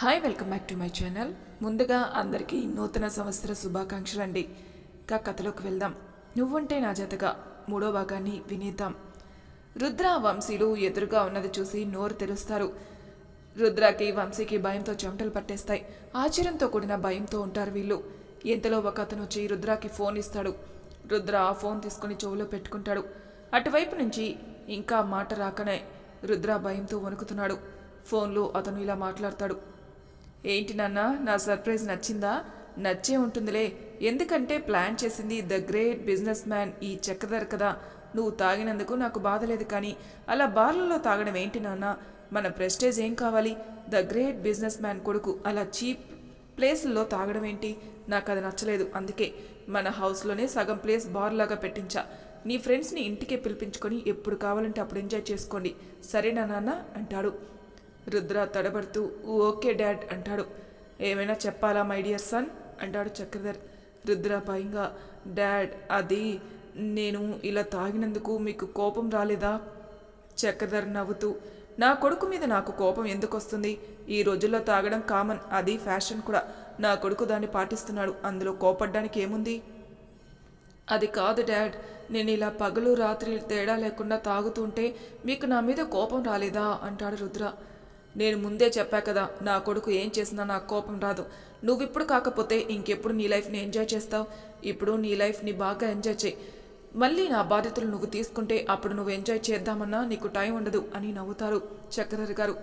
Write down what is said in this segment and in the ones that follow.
Hi welcome back to my channel ముందుగా అందరికీ నూతన సంవత్సర శుభాకాంక్షలు అండి ఇంకా కథలోకి వెళ్దాం. నువ్వుంటే నా జతగా మూడో భాగాన్ని వినేద్దాం. రుద్ర వంశీలు ఎదురుగా ఉన్నది చూసి నోరు తెరుస్తారు. రుద్రకి వంశీకి భయంతో చెమటలు పట్టేస్తాయి. ఆశ్చర్యంతో కూడిన భయంతో ఉంటారు వీళ్ళు. ఇంతలో ఒక అతను వచ్చి రుద్రాకి ఫోన్ ఇస్తాడు. రుద్ర ఆ ఫోన్ తీసుకుని చెవులో పెట్టుకుంటాడు. అటువైపు నుంచి ఇంకా మాట రాకనే రుద్ర భయంతో వణుకుతున్నాడు. ఫోన్లో అతను ఇలా మాట్లాడతాడు. ఏంటి నాన్న నా సర్ప్రైజ్ నచ్చిందా? నచ్చే ఉంటుందిలే. ఎందుకంటే ప్లాన్ చేసింది ద గ్రేట్ బిజినెస్ మ్యాన్ ఈ చెక్కదర కదా. నువ్వు తాగినందుకు నాకు బాధ లేదు కానీ అలా బార్లలో తాగడం ఏంటి నాన్న? మన ప్రెస్టేజ్ ఏం కావాలి? ద గ్రేట్ బిజినెస్ మ్యాన్ కొడుకు అలా చీప్ ప్లేస్లో తాగడం ఏంటి? నాకు అది నచ్చలేదు అందుకే మన హౌస్లోనే సగం ప్లేస్ బార్లాగా పెట్టించా. నీ ఫ్రెండ్స్ని ఇంటికే పిలిపించుకొని ఎప్పుడు కావాలంటే అప్పుడు ఎంజాయ్ చేసుకోండి. సరేనా నాన్న? అంటాడు. రుద్ర తడబడుతూ ఓకే డాడ్ అంటాడు. ఏమైనా చెప్పాలా మై డియర్ సన్? అంటాడు చక్రధర్. రుద్ర భయంగా డాడ్ అది నేను ఇలా తాగినందుకు మీకు కోపం రాలేదా? చక్రధర్ నవ్వుతూ నా కొడుకు మీద నాకు కోపం ఎందుకు వస్తుంది ఈ రోజుల్లో తాగడం కామన్ అది ఫ్యాషన్ కూడా. నా కొడుకు దాన్ని పాటిస్తున్నాడు. అందులో కోపడ్డానికి ఏముంది? అది కాదు డాడ్. నేను ఇలా పగలు రాత్రి తేడా లేకుండా తాగుతుంటే మీకు నా మీద కోపం రాలేదా? అంటాడు రుద్ర. నేను ముందే చెప్పా కదా నా కొడుకు ఏం చేసినా నాకు కోపం రాదు. నువ్విప్పుడు కాకపోతే ఇంకెప్పుడు నీ లైఫ్ని ఎంజాయ్ చేస్తావు? ఇప్పుడు నీ లైఫ్ని బాగా ఎంజాయ్ చేయి. మళ్ళీ నా బాధ్యతలు నువ్వు తీసుకుంటే అప్పుడు నువ్వు ఎంజాయ్ చేద్దామన్నా నీకు టైం ఉండదు అని నవ్వుతారు చక్రధర్ గారు.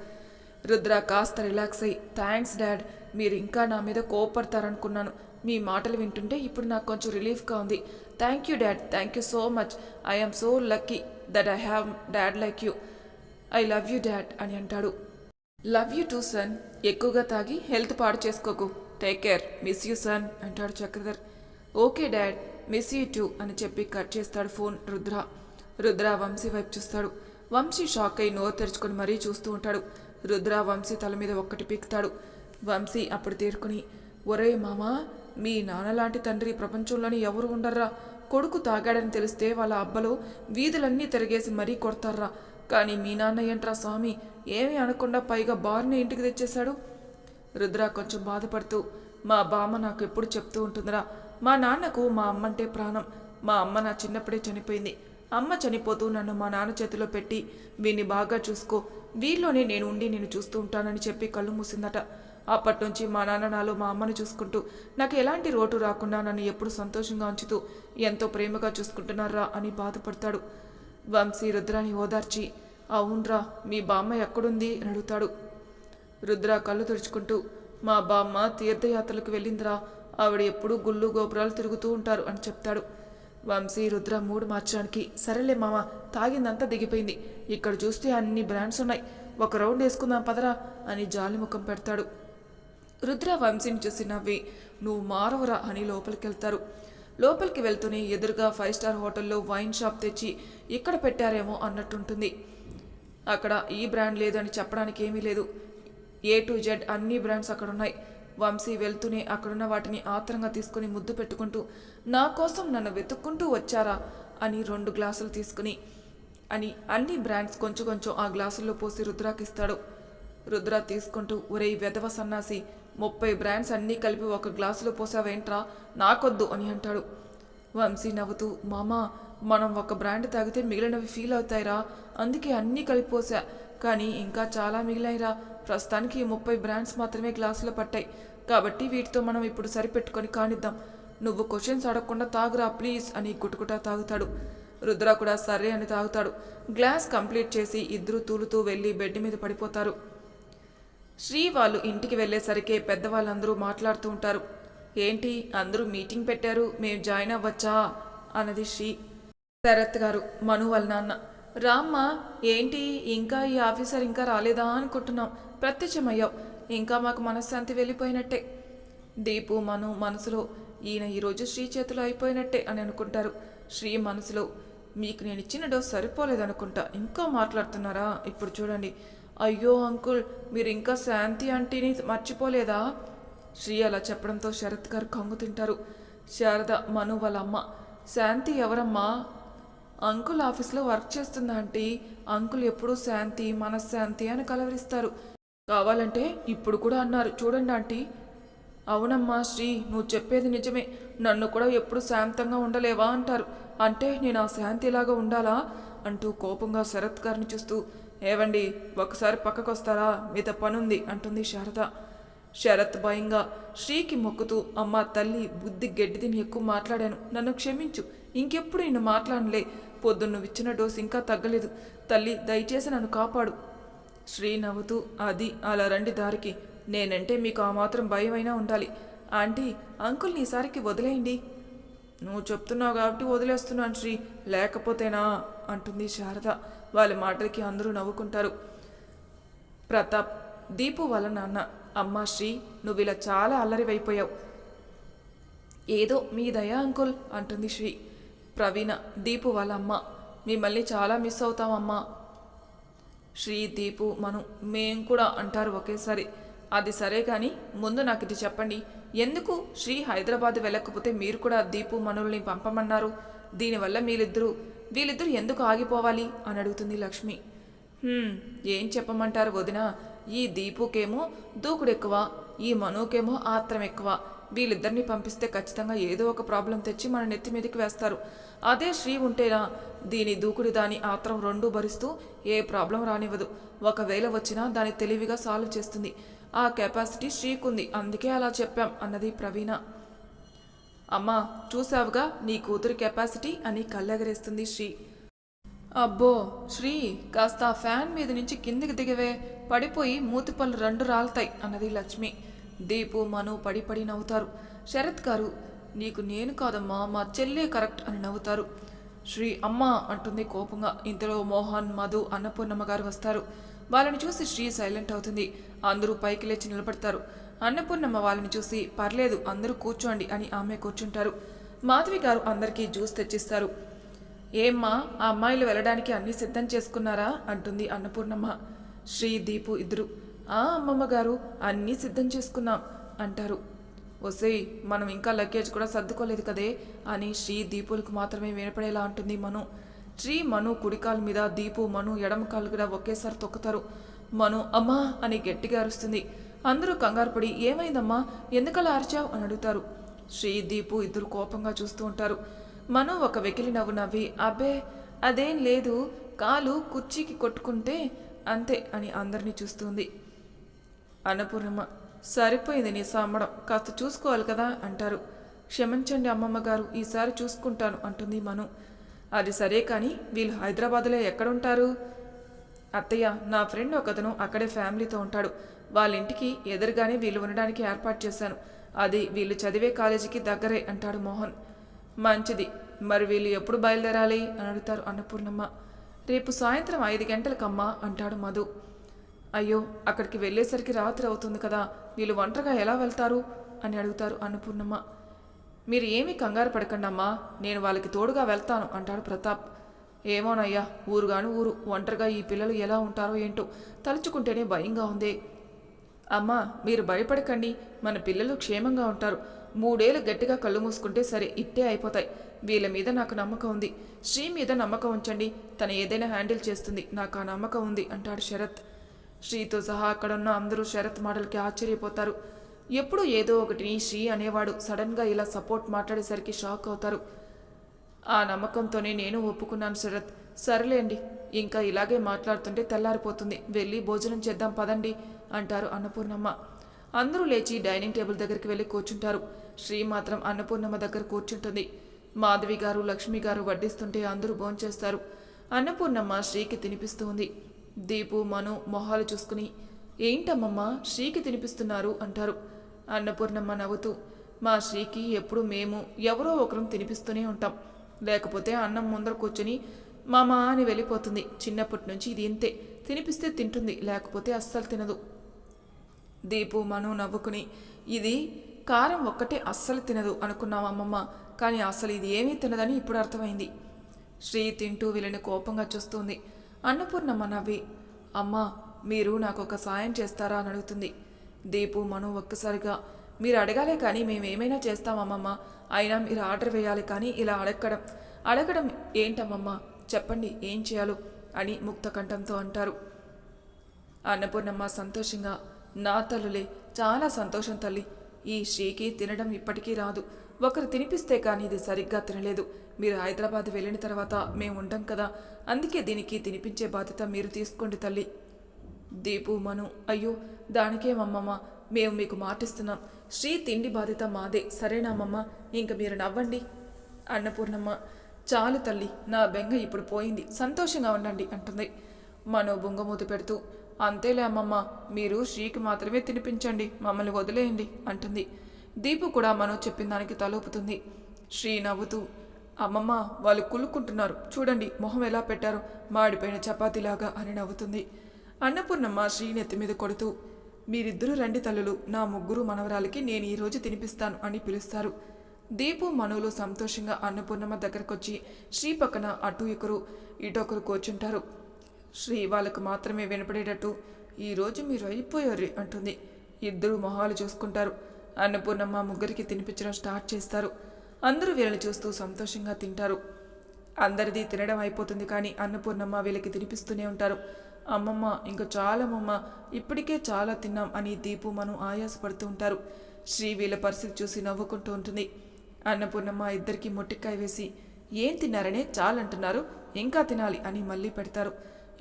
రుద్ర కాస్త రిలాక్స్ అయ్యి థ్యాంక్స్ డాడ్ మీరు ఇంకా నా మీద కోపడతారనుకున్నాను. మీ మాటలు వింటుంటే ఇప్పుడు నాకు కొంచెం రిలీఫ్గా ఉంది. Thank you dad thank you so much. I'm so lucky that I have dad like you. I love you dad అని అంటాడు. లవ్ యూ టూ సన్ ఎక్కువగా తాగి హెల్త్ పాడు చేసుకోకు. Take care miss you son అంటాడు Chakradhar. Okay dad miss you too అని చెప్పి cut చేస్తాడు ఫోన్ రుద్ర. రుద్ర వంశీ వైపు చూస్తాడు. వంశీ షాక్ అయి నోరు తెరుచుకొని మరీ చూస్తూ ఉంటాడు. రుద్ర వంశీ తల మీద ఒక్కటి పీకుతాడు. వంశీ అప్పుడు తీరుకుని ఒరే మామా మీ నాన్నలాంటి తండ్రి ప్రపంచంలోని ఎవరు ఉండర్రా? కొడుకు తాగాడని తెలిస్తే వాళ్ళ అబ్బలు వీధులన్నీ తిరిగేసి మరీ కొడతారా కానీ మీ నాన్న ఏంట్రా స్వామి ఏమీ అనకుండా పైగా బార్ని ఇంటికి తెచ్చేశాడు. రుద్ర కొంచెం బాధపడుతూ మా బామ్మ నాకు ఎప్పుడు చెప్తూ ఉంటుందిరా మా నాన్నకు మా అమ్మంటే ప్రాణం మా అమ్మ నా చిన్నప్పుడే చనిపోయింది. అమ్మ చనిపోతూ నన్ను మా నాన్న చేతిలో పెట్టి వీన్ని బాగా చూసుకో వీళ్ళలోనే నేను ఉండి నేను చూస్తూ ఉంటానని చెప్పి కళ్ళు మూసిందట. అప్పటి నుంచి మా నాన్న నాలో మా అమ్మను చూసుకుంటూ నాకు ఎలాంటి రోటు రాకుండా నన్ను ఎప్పుడు సంతోషంగా ఉంచుతూ ఎంతో ప్రేమగా చూసుకుంటున్నారా అని బాధపడతాడు. వంశీ రుద్రాని ఓదార్చి అవునరా మీ బామ్మ ఎక్కడుంది? అని అడుగుతాడు. రుద్ర కళ్ళు తుడుచుకుంటూ మా బామ్మ తీర్థయాత్రలకు వెళ్ళిందిరా. ఆవిడ ఎప్పుడూ గుళ్ళు గోపురాలు తిరుగుతూ ఉంటారు అని చెప్తాడు. వంశీ రుద్ర మూడు మార్చడానికి సరేలే మామ తాగిందంతా దిగిపోయింది. ఇక్కడ చూస్తే అన్ని బ్రాండ్స్ ఉన్నాయి. ఒక రౌండ్ వేసుకుందాం పదరా అని జాలి ముఖం పెడతాడు. రుద్ర వంశీని చూసి నవ్వి నువ్వు మారవరా అని లోపలికి వెళ్తారు లోపలికి వెళ్తూనే ఎదురుగా ఫైవ్ స్టార్ హోటల్లో వైన్ షాప్ తెచ్చి ఇక్కడ పెట్టారేమో అన్నట్టుంటుంది. అక్కడ ఈ బ్రాండ్ లేదని చెప్పడానికి ఏమీ లేదు. ఏ టు జెడ్ అన్ని బ్రాండ్స్ అక్కడ ఉన్నాయి వంశీ వెళ్తూనే అక్కడున్న వాటిని ఆత్రంగా తీసుకుని ముద్దు పెట్టుకుంటూ నా కోసం నన్ను వెతుక్కుంటూ వచ్చారా అని రెండు గ్లాసులు తీసుకుని అని అన్ని బ్రాండ్స్ కొంచెం కొంచెం ఆ గ్లాసుల్లో పోసి రుద్రాకిస్తాడు. రుద్ర తీసుకుంటూ ఒరే వెధవ సన్నాసి ముప్పై బ్రాండ్స్ అన్నీ కలిపి ఒక గ్లాసులో పోసావేంట్రా? నాకొద్దు అని అంటాడు. వంశీ నవ్వుతూ మామా మనం ఒక బ్రాండ్ తాగితే మిగిలినవి ఫీల్ అవుతాయిరా. అందుకే అన్నీ కలిపి పోసా. కానీ ఇంకా చాలా మిగిలాయిరా. ప్రస్తుతానికి ముప్పై బ్రాండ్స్ మాత్రమే గ్లాసులో పట్టాయి. కాబట్టి వీటితో మనం ఇప్పుడు సరిపెట్టుకొని కానిద్దాం. నువ్వు క్వశ్చన్స్ అడగకుండా తాగురా ప్లీజ్ అని గుటుకుటా తాగుతాడు. రుద్ర కూడా సరే అని తాగుతాడు. గ్లాస్ కంప్లీట్ చేసి ఇద్దరు తూలుతూ వెళ్ళి బెడ్ మీద పడిపోతారు. శ్రీ వాళ్ళు ఇంటికి వెళ్ళేసరికి పెద్దవాళ్ళందరూ మాట్లాడుతూ ఉంటారు. ఏంటి అందరూ మీటింగ్ పెట్టారు మేము జాయిన్ అవ్వచ్చా? అన్నది శ్రీ శరత్ గారు మను వాళ్ళ నాన్న. రామ్మ ఏంటి ఇంకా ఈ ఆఫీసర్ ఇంకా రాలేదా అనుకుంటున్నాం. ప్రత్యక్షమయ్యావు. ఇంకా మాకు మనశ్శాంతి వెళ్ళిపోయినట్టే. దీపు మను మనసులో ఈయన ఈరోజు శ్రీ చేతిలో అయిపోయినట్టే అని అనుకుంటారు. శ్రీ మనసులో మీకు నేను ఇచ్చిన డోస్ సరిపోలేదనుకుంటా. ఇంకా మాట్లాడుతున్నారా? ఇప్పుడు చూడండి. అయ్యో అంకుల్ మీరు ఇంకా శాంతి ఆంటీని మర్చిపోలేదా? శ్రీ అలా చెప్పడంతో శరత్ గారు కంగు తింటారు. శారద మను వాళ్ళ అమ్మ శాంతి ఎవరమ్మా? అంకుల్ ఆఫీస్లో వర్క్ చేస్తుంది ఆంటీ? అంకుల్ ఎప్పుడూ శాంతి మనశ్శాంతి అని కలవరిస్తారు. కావాలంటే ఇప్పుడు కూడా అన్నారు. చూడండి ఆంటీ. అవునమ్మా శ్రీ నువ్వు చెప్పేది నిజమే. నన్ను కూడా ఎప్పుడు శాంతంగా ఉండలేవా అంటారు. అంటే నేను ఆ శాంతిలాగా ఉండాలా? అంటూ కోపంగా శరత్ గారిని చూస్తూ ఏవండి ఒకసారి పక్కకు వస్తారా మీతో పనుంది అంటుంది శారద. శరత్ భయంగా శ్రీకి మొక్కుతూ అమ్మ తల్లి బుద్ధి గడ్డి తిని ఎక్కువ మాట్లాడాను. నన్ను క్షమించు ఇంకెప్పుడు నిన్ను మాట్లాడలే పొద్దున్న నువ్వు ఇచ్చిన డోసు ఇంకా తగ్గలేదు. తల్లి దయచేసి నన్ను కాపాడు. శ్రీ నవ్వుతూ అది అలా రండి దారికి. నేనంటే మీకు ఆ మాత్రం భయమైనా ఉండాలి. ఆంటీ అంకుల్ని ఈసారికి వదిలేయండి. నువ్వు చెప్తున్నావు కాబట్టి వదిలేస్తున్నాను శ్రీ. లేకపోతేనా? అంటుంది శారద. వాళ్ళ మాటలకి అందరూ నవ్వుకుంటారు. ప్రతాప్ దీపు వాళ్ళ నాన్న. అమ్మా శ్రీ నువ్వు ఇలా చాలా అల్లరివైపోయావు. ఏదో మీ దయా అంకుల్ అంటుంది శ్రీ. ప్రవీణ దీపు వాళ్ళ అమ్మ. మిమ్మల్ని చాలా మిస్ అవుతామమ్మా శ్రీ దీపు మను మేం కూడా అంటారు ఒకేసారి. అది సరే కానీ ముందు నాకు ఇది చెప్పండి. ఎందుకు శ్రీ హైదరాబాద్ వెళ్ళకపోతే మీరు కూడా దీపు మనుల్ని పంపమన్నారు? దీనివల్ల మీరిద్దరూ వీళ్ళిద్దరూ ఎందుకు ఆగిపోవాలి? అని అడుగుతుంది లక్ష్మి. ఏం చెప్పమంటారు వదిన? ఈ దీపుకేమో దూకుడు ఎక్కువ ఈ మనుకేమో ఆత్రం ఎక్కువ వీళ్ళిద్దరిని పంపిస్తే ఖచ్చితంగా ఏదో ఒక ప్రాబ్లం తెచ్చి మన నెత్తి మీదకి వేస్తారు. అదే శ్రీ ఉంటేనా? దీని దూకుడు దాని ఆత్రం రెండూ భరిస్తూ ఏ ప్రాబ్లం రానివ్వదు. ఒకవేళ వచ్చినా దాన్ని తెలివిగా సాల్వ్ చేస్తుంది. ఆ కెపాసిటీ శ్రీకుంది అందుకే అలా చెప్పాం అన్నది ప్రవీణ. అమ్మా చూసావుగా నీ కూతురి కెపాసిటీ అని కళ్ళెగరేస్తుంది శ్రీ. అబ్బో శ్రీ కాస్త ఆ ఫ్యాన్ మీద నుంచి కిందికి దిగవే పడిపోయి మూతిపళ్ళు రెండు రాలుతాయి అన్నది లక్ష్మి. దీపు మను పడి పడి నవ్వుతారు. శరత్ గారు నీకు నేను కాదమ్మా మా చెల్లే కరెక్ట్ అని నవ్వుతారు. శ్రీ అమ్మ అంటుంది కోపంగా. ఇంతలో మోహన్ మధు అన్నపూర్ణమ్మ గారు వస్తారు. వాళ్ళని చూసి శ్రీ సైలెంట్ అవుతుంది. అందరూ పైకి లేచి నిలబడతారు. అన్నపూర్ణమ్మ వాళ్ళని చూసి పర్లేదు అందరూ కూర్చోండి అని ఆమె కూర్చుంటారు. మాధవి గారు అందరికీ జ్యూస్ తెచ్చిస్తారు. ఏమ్మా ఆ అమ్మాయిలు వెళ్ళడానికి అన్నీ సిద్ధం చేసుకున్నారా? అంటుంది అన్నపూర్ణమ్మ. శ్రీ దీపు ఇద్దరు. ఆ అమ్మమ్మ గారు అన్నీ సిద్ధం చేసుకున్నాం అంటారు. ఒసేయ్ మనం ఇంకా లగేజ్ కూడా సర్దుకోలేదు కదే అని శ్రీ దీపులకు మాత్రమే వినపడేలా అంటుంది మనం. శ్రీ మను కుడికాలు మీద దీపు మను ఎడమ కాలు కూడా ఒకేసారి తొక్కుతారు. మను అమ్మా అని గట్టిగా అరుస్తుంది. అందరూ కంగారుపడి ఏమైందమ్మా? ఎందుకలా అరిచావు? అని అడుగుతారు. శ్రీ దీపు ఇద్దరు కోపంగా చూస్తూ ఉంటారు. మను ఒక వెకిలి నవ్వు నవ్వి అబ్బే అదేం లేదు. కాలు కుర్చీకి కొట్టుకుంటే అంతే అని అందరినీ చూస్తుంది. అన్నపూర్ణమ్మ సరిపోయింది నీ సామ్మడం కాస్త చూసుకోవాలి కదా? అంటారు. క్షమించండి అమ్మమ్మ గారు ఈసారి చూసుకుంటాను అంటుంది మను. అది సరే కానీ వీళ్ళు హైదరాబాద్లో ఎక్కడుంటారు? అత్తయ్య నా ఫ్రెండ్ ఒకతను అక్కడే ఫ్యామిలీతో ఉంటాడు. వాళ్ళ ఇంటికి ఎదురుగానే వీళ్ళు ఉండడానికి ఏర్పాటు చేశాను. అది వీళ్ళు చదివే కాలేజీకి దగ్గరే అంటాడు మోహన్. మంచిది. మరి వీళ్ళు ఎప్పుడు బయలుదేరాలి? అని అడుగుతారు అన్నపూర్ణమ్మ. రేపు సాయంత్రం ఐదు గంటలకమ్మా అంటాడు మధు. అయ్యో అక్కడికి వెళ్ళేసరికి రాత్రి అవుతుంది కదా. వీళ్ళు ఒంటరిగా ఎలా వెళ్తారు? అని అడుగుతారు అన్నపూర్ణమ్మ. మీరు ఏమీ కంగారు పడకండి అమ్మా నేను వాళ్ళకి తోడుగా వెళ్తాను అంటాడు ప్రతాప్. ఏమోనయ్యా ఊరుగాను ఊరు ఒంటరిగా ఈ పిల్లలు ఎలా ఉంటారో ఏంటో తలుచుకుంటేనే భయంగా ఉంది. అమ్మా మీరు భయపడకండి మన పిల్లలు క్షేమంగా ఉంటారు. మూడేళ్ళు గట్టిగా కళ్ళు మూసుకుంటే సరే ఇట్టే అయిపోతాయి. వీళ్ళ మీద నాకు నమ్మకం ఉంది. శ్రీ మీద నమ్మకం ఉంచండి తను ఏదైనా హ్యాండిల్ చేస్తుంది నాకు ఆ నమ్మకం ఉంది అంటాడు శరత్. శ్రీతో సహా అక్కడున్న అందరూ శరత్ మాటలకి ఆశ్చర్యపోతారు. ఎప్పుడు ఏదో ఒకటిని శ్రీ అనేవాడు సడన్గా ఇలా సపోర్ట్ మాట్లాడేసరికి షాక్ అవుతారు. ఆ నమ్మకంతోనే నేను ఒప్పుకున్నాను శరత్. సరేలేండి ఇంకా ఇలాగే మాట్లాడుతుంటే తెల్లారిపోతుంది. వెళ్ళి భోజనం చేద్దాం పదండి అంటారు అన్నపూర్ణమ్మ. అందరూ లేచి డైనింగ్ టేబుల్ దగ్గరికి వెళ్ళి కూర్చుంటారు. శ్రీ మాత్రం అన్నపూర్ణమ్మ దగ్గర కూర్చుంటుంది. మాధవి గారు లక్ష్మి గారు వడ్డిస్తుంటే అందరూ భోంచేస్తారు. అన్నపూర్ణమ్మ శ్రీకి తినిపిస్తూ ఉంది దీపు మను మొహాలు చూసుకుని ఏంటమ్మమ్మ శ్రీకి తినిపిస్తున్నారు? అంటారు. అన్నపూర్ణమ్మ నవ్వుతూ మా శ్రీకి ఎప్పుడు మేము ఎవరో ఒకరం తినిపిస్తూనే ఉంటాం. లేకపోతే అన్నం ముందర కూర్చొని మామ అని వెళ్ళిపోతుంది. చిన్నప్పటి నుంచి ఇది ఇంతే. తినిపిస్తే తింటుంది లేకపోతే అస్సలు తినదు. దీపు మను నవ్వుకుని ఇది కారం ఒక్కటే అస్సలు తినదు అనుకున్నాం అమ్మమ్మ. కానీ అసలు ఇది ఏమీ తినదని ఇప్పుడు అర్థమైంది. శ్రీ తింటూ వీళ్ళని కోపంగా చూస్తుంది. అన్నపూర్ణమ్మ నవ్వి అమ్మా మీరు నాకు ఒక సాయం చేస్తారా అని అడుగుతుంది. దీపు మనం ఒక్కసారిగా మీరు అడగాలే కానీ మేమేమైనా చేస్తామమ్మమ్మ. అయినా మీరు ఆర్డర్ వేయాలి కానీ ఇలా అడగడం అడగడం ఏంటమ్మమ్మ? చెప్పండి ఏం చేయాలో? అని ముక్త కంఠంతో అంటారు. అన్నపూర్ణమ్మ సంతోషంగా నా తల్లులే చాలా సంతోషం తల్లి. ఈ శ్రీకి తినడం ఇప్పటికీ రాదు. ఒకరు తినిపిస్తే కానీ ఇది సరిగ్గా తినలేదు. మీరు హైదరాబాద్ వెళ్ళిన తర్వాత మేము ఉండం కదా. అందుకే దీనికి తినిపించే బాధ్యత మీరు తీసుకోండి తల్లి. దీపు మను. అయ్యో దానికేమమ్మమ్మ మేము మీకు మాటిస్తున్నాం. శ్రీ తిండి బాధ్యత మాదే. సరేనామమ్మ ఇంక మీరు నవ్వండి. అన్నపూర్ణమ్మ చాలు తల్లి నా బెంగ ఇప్పుడు పోయింది. సంతోషంగా ఉండండి అంటుంది. మనో బొంగమూత పెడుతూ అంతేలే అమ్మమ్మ మీరు శ్రీకి మాత్రమే తినిపించండి మమ్మల్ని వదిలేయండి అంటుంది. దీపు కూడా మను చెప్పిన దానికి తలూపుతుంది. శ్రీ నవ్వుతూ అమ్మమ్మ వాళ్ళు కులుక్కుంటున్నారు. చూడండి మొహం ఎలా పెట్టారు? మాడిపోయిన చపాతీలాగా అని నవ్వుతుంది. అన్నపూర్ణమ్మ శ్రీ నెత్తి మీద కొడుతూ మీరిద్దరూ రండి తల్లులు నా ముగ్గురు మనవరాలకి నేను ఈరోజు తినిపిస్తాను అని పిలుస్తారు. దీపు మనువులు సంతోషంగా అన్నపూర్ణమ్మ దగ్గరకొచ్చి శ్రీ పక్కన అటు ఒకరు ఇటొకరు కూర్చుంటారు. శ్రీ వాళ్ళకు మాత్రమే వినపడేటట్టు ఈరోజు మీరు అయిపోయారు అంటుంది. ఇద్దరు మొహాలు చూసుకుంటారు. అన్నపూర్ణమ్మ ముగ్గురికి తినిపించడం స్టార్ట్ చేస్తారు. అందరూ వీళ్ళని చూస్తూ సంతోషంగా తింటారు. అందరిది తినడం అయిపోతుంది కానీ అన్నపూర్ణమ్మ వీళ్ళకి తినిపిస్తూనే ఉంటారు. అమ్మమ్మ ఇంకా చాలమ్మమ్మ ఇప్పటికే చాలా తిన్నాం అని దీపు మనం ఆయాసపడుతూ ఉంటారు. శ్రీ వీళ్ళ పరిస్థితి చూసి నవ్వుకుంటూ ఉంటుంది. అన్నపూర్ణమ్మ ఇద్దరికి మొట్టికాయ వేసి ఏం తిన్నారనే? చాలంటున్నారు. ఇంకా తినాలి అని మళ్ళీ పెడతారు.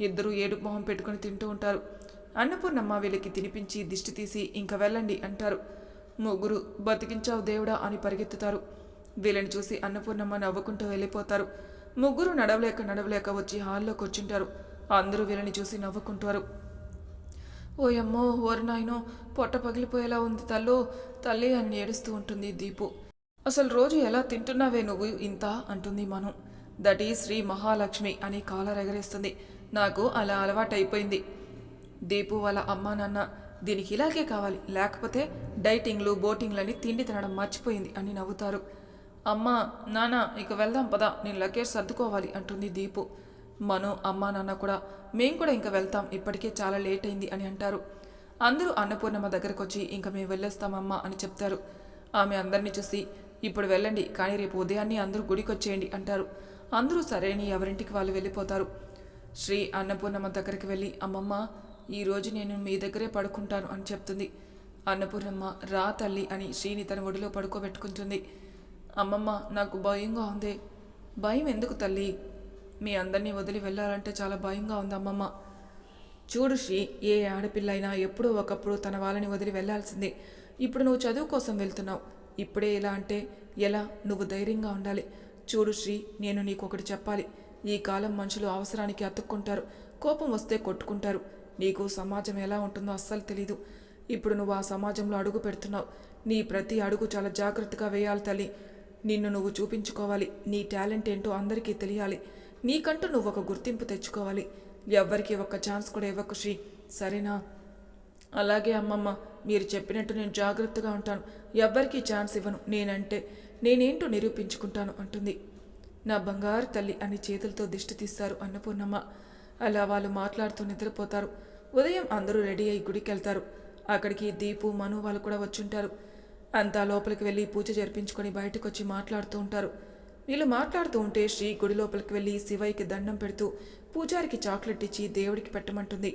ఇద్దరు ఏడు మొహం పెట్టుకుని తింటూ ఉంటారు. అన్నపూర్ణమ్మ వీళ్ళకి తినిపించి దిష్టి తీసి ఇంకా వెళ్ళండి అంటారు. ముగ్గురు బతికించావు దేవుడా అని పరిగెత్తుతారు. వీళ్ళని చూసి అన్నపూర్ణమ్మ నవ్వుకుంటూ వెళ్ళిపోతారు. ముగ్గురు నడవలేక నడవలేక వచ్చి హాల్లో కూర్చుంటారు అందరూ వీళ్ళని చూసి నవ్వుకుంటారు. ఓయమ్మో ఓరి నాయనో పొట్ట పగిలిపోయేలా ఉంది తల్లు. తల్లి అని ఏడుస్తూ ఉంటుంది దీపు. అసలు రోజు ఎలా తింటున్నావే నువ్వు ఇంత? అంటుంది మనం. దట్ ఈ శ్రీ మహాలక్ష్మి అని కాలర్ ఎగరేస్తుంది. నాకు అలా అలవాటైపోయింది. దీపు వాళ్ళ అమ్మా నాన్న దీనికి ఇలాగే కావాలి. లేకపోతే డైటింగ్లు బోటింగ్లని తిండి తినడం మర్చిపోయింది అని నవ్వుతారు. అమ్మా నాన్న ఇక వెళ్దాం పదా. నేను లగేజ్ సర్దుకోవాలి అంటుంది దీపు. మను అమ్మా నాన్న కూడా మేం కూడా ఇంకా వెళ్తాం ఇప్పటికే చాలా లేట్ అయింది అని అంటారు. అందరూ అన్నపూర్ణమ్మ దగ్గరకు వచ్చి ఇంకా మేము వెళ్ళేస్తామమ్మా అని చెప్తారు. ఆమె అందరినీ చూసి ఇప్పుడు వెళ్ళండి కానీ రేపు ఉదయాన్నే అందరూ గుడికి వచ్చేయండి అంటారు. అందరూ సరేని ఎవరింటికి వాళ్ళు వెళ్ళిపోతారు. శ్రీ అన్నపూర్ణమ్మ దగ్గరికి వెళ్ళి అమ్మమ్మ ఈరోజు నేను మీ దగ్గరే పడుకుంటాను అని చెప్తుంది. అన్నపూర్ణమ్మ రా తల్లి అని శ్రీని తన ఒడిలో పడుకోబెట్టుకుంటుంది. అమ్మమ్మ నాకు భయంగా ఉంది. భయం ఎందుకు తల్లి? మీ అందరినీ వదిలి వెళ్ళాలంటే చాలా భయంగా ఉంది అమ్మమ్మ. చూడు శ్రీ ఏ ఆడపిల్ల అయినా ఎప్పుడో ఒకప్పుడు తన వాళ్ళని వదిలి వెళ్ళాల్సిందే ఇప్పుడు నువ్వు చదువు కోసం వెళ్తున్నావు. ఇప్పుడే ఎలా అంటే ఎలా? నువ్వు ధైర్యంగా ఉండాలి. చూడు శ్రీ నేను నీకు ఒకటి చెప్పాలి. ఈ కాలం మనుషులు అవసరానికి అతుక్కుంటారు. కోపం వస్తే కొట్టుకుంటారు. నీకు సమాజం ఎలా ఉంటుందో అస్సలు తెలీదు. ఇప్పుడు నువ్వు ఆ సమాజంలో అడుగు పెడుతున్నావు. నీ ప్రతి అడుగు చాలా జాగ్రత్తగా వేయాలి తల్లి. నిన్ను నువ్వు చూపించుకోవాలి. నీ టాలెంట్ ఏంటో అందరికీ తెలియాలి. నీకంటూ నువ్వు ఒక గుర్తింపు తెచ్చుకోవాలి. ఎవ్వరికి ఒక్క ఛాన్స్ కూడా ఇవ్వకు శ్రీ. సరేనా? అలాగే అమ్మమ్మ మీరు చెప్పినట్టు నేను జాగ్రత్తగా ఉంటాను. ఎవ్వరికీ ఛాన్స్ ఇవ్వను. నేనంటే నేనేంటో నిరూపించుకుంటాను అంటుంది. నా బంగారు తల్లి అని చేతులతో దిష్టి తీస్తారు అన్నపూర్ణమ్మ అలా వాళ్ళు మాట్లాడుతూ నిద్రపోతారు. ఉదయం అందరూ రెడీ అయి గుడికి వెళ్తారు అక్కడికి దీపు మను వాళ్ళు కూడా వచ్చుంటారు. అంతా లోపలికి వెళ్ళి పూజ జరిపించుకొని బయటకు వచ్చి మాట్లాడుతూ ఉంటారు. వీళ్ళు మాట్లాడుతూ ఉంటే శ్రీ గుడి లోపలికి వెళ్ళి శివయ్యకి దండం పెడుతూ పూజారికి చాక్లెట్ ఇచ్చి దేవుడికి పెట్టమంటుంది.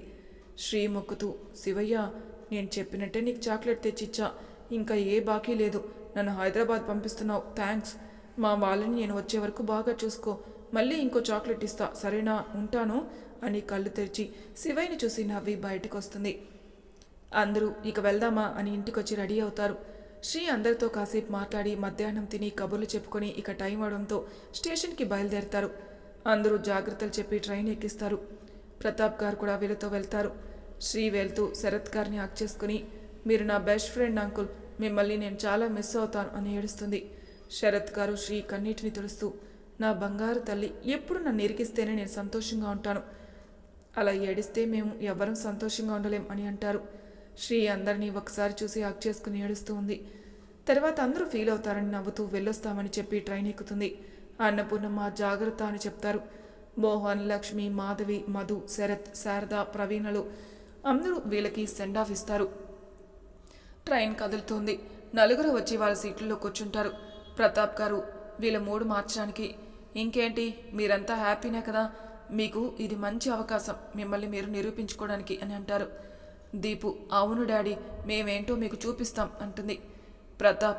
శ్రీ మొక్కుతూ శివయ్య నేను చెప్పినట్టే నీకు చాక్లెట్ తెచ్చిచ్చా. ఇంకా ఏ బాకీ లేదు. నన్ను హైదరాబాద్ పంపిస్తున్నావు. థ్యాంక్స్ మా వాళ్ళని నేను వచ్చే వరకు బాగా చూసుకో. మళ్ళీ ఇంకో చాక్లెట్ ఇస్తా. సరేనా? ఉంటాను అని కళ్ళు తెరిచి శివయ్యని చూసి నవ్వి బయటకు వస్తుంది అందరూ ఇక వెళ్దామా అని ఇంటికొచ్చి రెడీ అవుతారు. శ్రీ అందరితో కాసేపు మాట్లాడి మధ్యాహ్నం తిని కబుర్లు చెప్పుకొని ఇక టైం అవడంతో స్టేషన్కి బయలుదేరతారు. అందరూ జాగ్రత్తలు చెప్పి ట్రైన్ ఎక్కిస్తారు. ప్రతాప్ గారు కూడా వీళ్ళతో వెళ్తారు. శ్రీ వెళ్తూ శరత్ గారిని హక్ చేసుకుని మీరు నా బెస్ట్ ఫ్రెండ్ అంకుల్ మిమ్మల్ని నేను చాలా మిస్ అవుతాను అని ఏడుస్తుంది. శరత్ గారు శ్రీ కన్నీటిని తుడుస్తూ నా బంగారు తల్లి ఎప్పుడు నన్ను ఇరికిస్తేనే నేను సంతోషంగా ఉంటాను. అలా ఏడిస్తే మేము ఎవ్వరం సంతోషంగా ఉండలేం అని అంటారు. శ్రీ అందరినీ ఒకసారి చూసి హక్ చేసుకుని ఏడుస్తూ ఉంది. తర్వాత అందరూ ఫీల్ అవుతారని నవ్వుతూ వెళ్ళొస్తామని చెప్పి ట్రైన్ ఎక్కుతుంది. అన్నపూర్ణమ్మ జాగ్రత్త అని చెప్తారు. మోహన్ లక్ష్మి మాధవి మధు శరత్ శారద ప్రవీణలు అందరూ వీళ్ళకి సెండ్ ఆఫ్ ఇస్తారు. ట్రైన్ కదులుతోంది. నలుగురు వచ్చి వాళ్ళ సీట్లలో కూర్చుంటారు. ప్రతాప్ గారు వీళ్ళ మూడు మార్చడానికి ఇంకేంటి మీరంతా హ్యాపీనే కదా? మీకు ఇది మంచి అవకాశం. మిమ్మల్ని మీరు నిరూపించుకోవడానికి అని అంటారు. దీపు అవును డాడీ మేమేంటో మీకు చూపిస్తాం అంటుంది. ప్రతాప్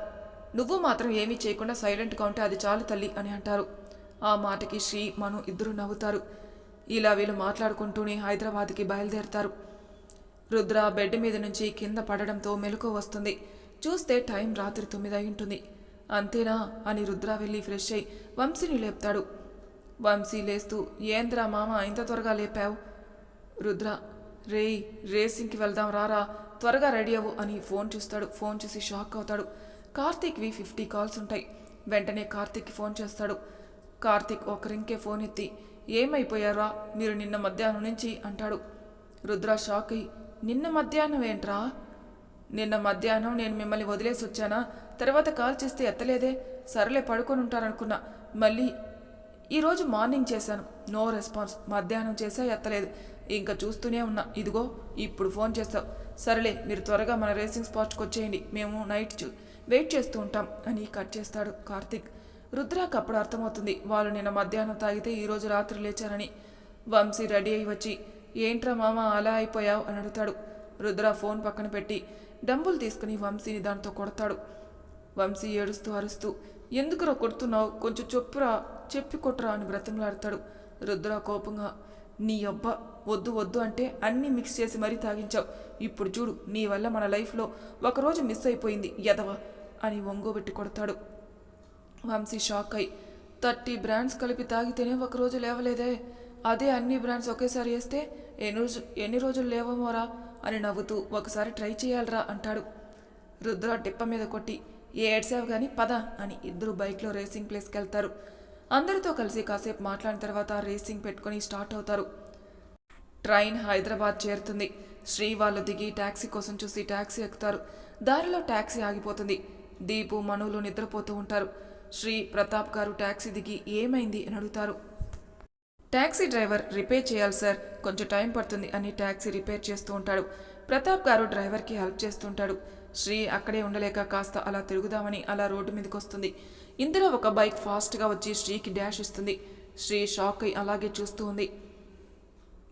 నువ్వు మాత్రం ఏమీ చేయకుండా సైలెంట్గా ఉంటే అది చాలు తల్లి అని అంటారు. ఆ మాటకి శ్రీ మను ఇద్దరు నవ్వుతారు. ఇలా వీళ్ళు మాట్లాడుకుంటూనే హైదరాబాద్కి బయలుదేరతారు. రుద్ర బెడ్ మీద నుంచి కింద పడడంతో మెలకు వస్తుంది. చూస్తే టైం రాత్రి తొమ్మిది అయి ఉంటుంది. అంతేనా? అని రుద్ర వెళ్ళి ఫ్రెష్ అయి వంశీని లేపుతాడు. వంశీ లేస్తూ ఏంద్రా మామ ఇంత త్వరగా లేపావు? రుద్ర రేయ్ రేసింగ్కి వెళ్దాం రారా. త్వరగా రెడీ అవ్వు అని ఫోన్ చూస్తాడు. ఫోన్ చూసి షాక్ అవుతాడు. కార్తీక్వి ఫిఫ్టీ కాల్స్ ఉంటాయి. వెంటనే కార్తీక్కి ఫోన్ చేస్తాడు. కార్తీక్ ఒకరింకే ఫోన్ ఎత్తి ఏమైపోయారా మీరు నిన్న మధ్యాహ్నం నుంచి అంటాడు. రుద్ర షాక్ అయి నిన్న మధ్యాహ్నం ఏంట్రా? నిన్న మధ్యాహ్నం నేను మిమ్మల్ని వదిలేసి వచ్చానా? తర్వాత కాల్ చేస్తే ఎత్తలేదే? సరేలే పడుకొని ఉంటారనుకున్నా. మళ్ళీ ఈరోజు మార్నింగ్ చేశాను. No response. మధ్యాహ్నం చేసా ఎత్తలేదు. ఇంకా చూస్తూనే ఉన్నా. ఇదిగో ఇప్పుడు ఫోన్ చేస్తావు. సరేలే మీరు త్వరగా మన రేసింగ్ స్పాట్కి వచ్చేయండి. మేము నైట్ చూ వెయిట్ చేస్తూ ఉంటాం అని కట్ చేస్తాడు కార్తిక్. రుద్రాకు అప్పుడు అర్థమవుతుంది. వాళ్ళు నిన్న మధ్యాహ్నం తాగితే ఈరోజు రాత్రి లేచారని. వంశీ రెడీ అయి వచ్చి ఏంట్రా మామ అలా అయిపోయావు? అని అడుగుతాడు. రుద్ర ఫోన్ పక్కన పెట్టి డంబులు తీసుకుని వంశీని దాంతో కొడతాడు. వంశీ ఏడుస్తూ అరుస్తూ ఎందుకురా కొడుతున్నావు? కొంచెం చెప్పురా చెప్పి కొట్టురా అని బ్రతిమలాడతాడు. రుద్ర కోపంగా నీ అబ్బ వద్దు వద్దు అంటే అన్నీ మిక్స్ చేసి మరీ తాగించావు. ఇప్పుడు చూడు నీ వల్ల మన లైఫ్లో ఒకరోజు మిస్ అయిపోయింది ఎదవ అని ఒంగోబెట్టి కొడతాడు. వంశీ షాక్ అయి థర్టీ బ్రాండ్స్ కలిపి తాగితేనే ఒకరోజు లేవలేదే. అదే అన్ని బ్రాండ్స్ ఒకేసారి వేస్తే ఎన్ని రోజు ఎన్ని రోజులు లేవమోరా అని నవ్వుతూ ఒకసారి ట్రై చేయాలరా అంటాడు. రుద్ర టిప్ప మీద కొట్టి ఏడ్సావు కానీ పద అని ఇద్దరు బైక్లో రేసింగ్ ప్లేస్కి వెళ్తారు. అందరితో కలిసి కాసేపు మాట్లాడిన తర్వాత రేసింగ్ పెట్టుకొని స్టార్ట్ అవుతారు. ట్రైన్ హైదరాబాద్ చేరుతుంది. శ్రీ వాళ్ళు దిగి ట్యాక్సీ కోసం చూసి ట్యాక్సీ ఎక్కుతారు. దారిలో ట్యాక్సీ ఆగిపోతుంది. దీపు మనువులు నిద్రపోతూ ఉంటారు. శ్రీ ప్రతాప్ గారు ట్యాక్సీ దిగి ఏమైంది అని అడుగుతారు. ట్యాక్సీ డ్రైవర్ రిపేర్ చేయాలి సార్. కొంచెం టైం పడుతుంది అని ట్యాక్సీ రిపేర్ చేస్తూ ఉంటాడు. ప్రతాప్ గారు డ్రైవర్కి హెల్ప్ చేస్తుంటాడు శ్రీ అక్కడే ఉండలేక కాస్త అలా తిరుగుదామని అలా రోడ్డు మీదకి వస్తుంది ఇందులో ఒక బైక్ ఫాస్ట్గా వచ్చి శ్రీకి డాష్ ఇస్తుంది. శ్రీ షాక్ అయి అలాగే చూస్తూ ఉంది.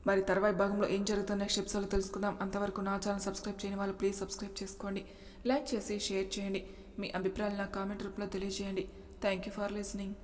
మరి తర్వాయి భాగంలో ఏం జరుగుతుందో నెక్స్ట్ ఎపిసోడ్లో తెలుసుకుందాం. అంతవరకు నా ఛానల్ సబ్స్క్రైబ్ చేయని వాళ్ళు ప్లీజ్ సబ్స్క్రైబ్ చేసుకోండి. లైక్ చేసి షేర్ చేయండి. మీ అభిప్రాయాలు నా కామెంట్ రూపంలో తెలియజేయండి. Thank you for listening